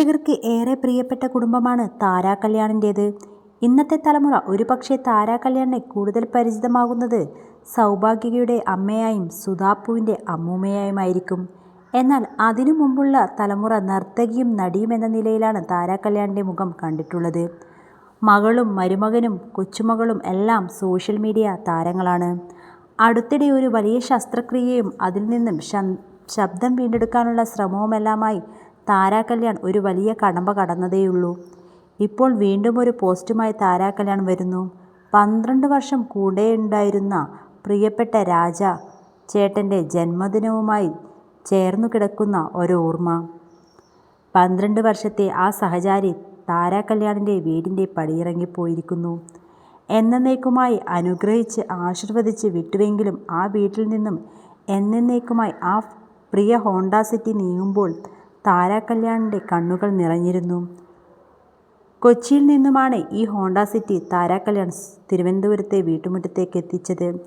പ്രേക്ഷകർക്ക് ഏറെ പ്രിയപ്പെട്ട കുടുംബമാണ് താരാ കല്യാണിന്റേത്. ഇന്നത്തെ തലമുറ ഒരുപക്ഷെ താരാ കല്യാണിനെ കൂടുതൽ പരിചിതമാകുന്നത് സൗഭാഗ്യയുടെ അമ്മയായും സുധാപ്പുവിന്റെ അമ്മൂമ്മയായുമായിരിക്കും. എന്നാൽ അതിനു മുമ്പുള്ള തലമുറ നർത്തകിയും നടിയും എന്ന നിലയിലാണ് താരാ കല്യാണിന്റെ മുഖം കണ്ടിട്ടുള്ളത്. മകളും മരുമകനും കൊച്ചുമകളും എല്ലാം സോഷ്യൽ മീഡിയ താരങ്ങളാണ്. അടുത്തിടെ ഒരു വലിയ ശസ്ത്രക്രിയയും അതിൽ നിന്നും ശബ്ദം വീണ്ടെടുക്കാനുള്ള ശ്രമവുമെല്ലാമായി താരാ കല്യാൺ ഒരു വലിയ കടമ്പ കടന്നതേയുള്ളൂ. ഇപ്പോൾ വീണ്ടും ഒരു പോസ്റ്റുമായി താരാ കല്യാൺ വരുന്നു. പന്ത്രണ്ട് വർഷം കൂടെയുണ്ടായിരുന്ന പ്രിയപ്പെട്ട രാജ ചേട്ടന്റെ ജന്മദിനവുമായി ചേർന്നു കിടക്കുന്ന ഒരു ഓർമ്മ. പന്ത്രണ്ട് വർഷത്തെ ആ സഹചാരി താരാ കല്യാണിന്റെ വീടിന്റെ പടിയിറങ്ങിപ്പോയിരിക്കുന്നു. എന്നേക്കുമായി അനുഗ്രഹിച്ച് ആശീർവദിച്ച് വിട്ടുവെങ്കിലും ആ വീട്ടിൽ നിന്നും എന്നേക്കുമായി ആ പ്രിയ ഹോണ്ട സിറ്റി നീങ്ങുമ്പോൾ താരാ കല്യാണിന്റെ കണ്ണുകൾ നിറഞ്ഞിരുന്നു. കൊച്ചിയിൽ നിന്നുമാണ് ഈ ഹോണ്ട സിറ്റി താരാകല്യാൺ തിരുവനന്തപുരത്തെ വീട്ടുമുറ്റത്തേക്ക് എത്തിച്ചത്.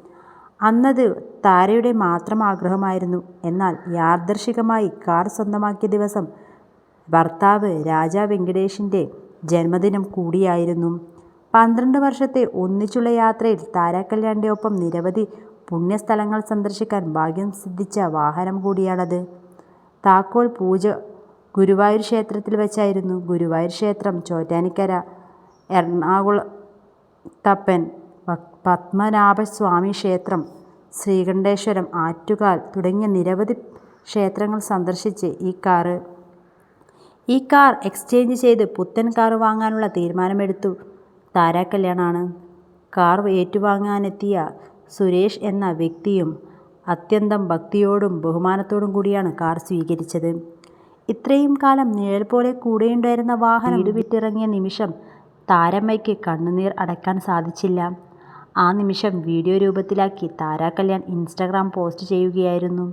അന്നത് താരയുടെ മാത്രം ആഗ്രഹമായിരുന്നു. എന്നാൽ യാദർശികമായി കാർ സ്വന്തമാക്കിയ ദിവസം ഭർത്താവ് രാജാ വെങ്കടേഷിന്റെ ജന്മദിനം കൂടിയായിരുന്നു. പന്ത്രണ്ട് വർഷത്തെ ഒന്നിച്ചുള്ള യാത്രയിൽ താരാകല്യാണിന്റെ ഒപ്പം നിരവധി പുണ്യസ്ഥലങ്ങൾ സന്ദർശിക്കാൻ ഭാഗ്യം സിദ്ധിച്ച വാഹനം കൂടിയാണത്. താക്കോൽ പൂജ ഗുരുവായൂർ ക്ഷേത്രത്തിൽ വെച്ചായിരുന്നു. ഗുരുവായൂർ ക്ഷേത്രം ചോറ്റാനിക്കര എറണാകുളത്തപ്പൻ പത്മനാഭസ്വാമി ക്ഷേത്രം ശ്രീകണ്ഠേശ്വരം ആറ്റുകാൽ തുടങ്ങിയ നിരവധി ക്ഷേത്രങ്ങൾ സന്ദർശിച്ച് ഈ കാറ് ഈ കാർ എക്സ്ചേഞ്ച് ചെയ്ത് പുത്തൻ കാർ വാങ്ങാനുള്ള തീരുമാനമെടുത്തു. താരാ കല്യാണാണ് കാർ ഏറ്റുവാങ്ങാനെത്തിയ സുരേഷ് എന്ന വ്യക്തിയും അത്യന്തം ഭക്തിയോടും ബഹുമാനത്തോടും കൂടിയാണ് കാർ സ്വീകരിച്ചത്. ഇത്രയും കാലം നിഴൽ പോലെ കൂടെയുണ്ടായിരുന്ന വാഹനം വീട് വിട്ടിറങ്ങിയ നിമിഷം താരമ്മയ്ക്ക് കണ്ണുനീർ അടക്കാൻ സാധിച്ചില്ല. ആ നിമിഷം video രൂപത്തിലാക്കി Tara Kalyan Instagram post ചെയ്യുകയായിരുന്നു.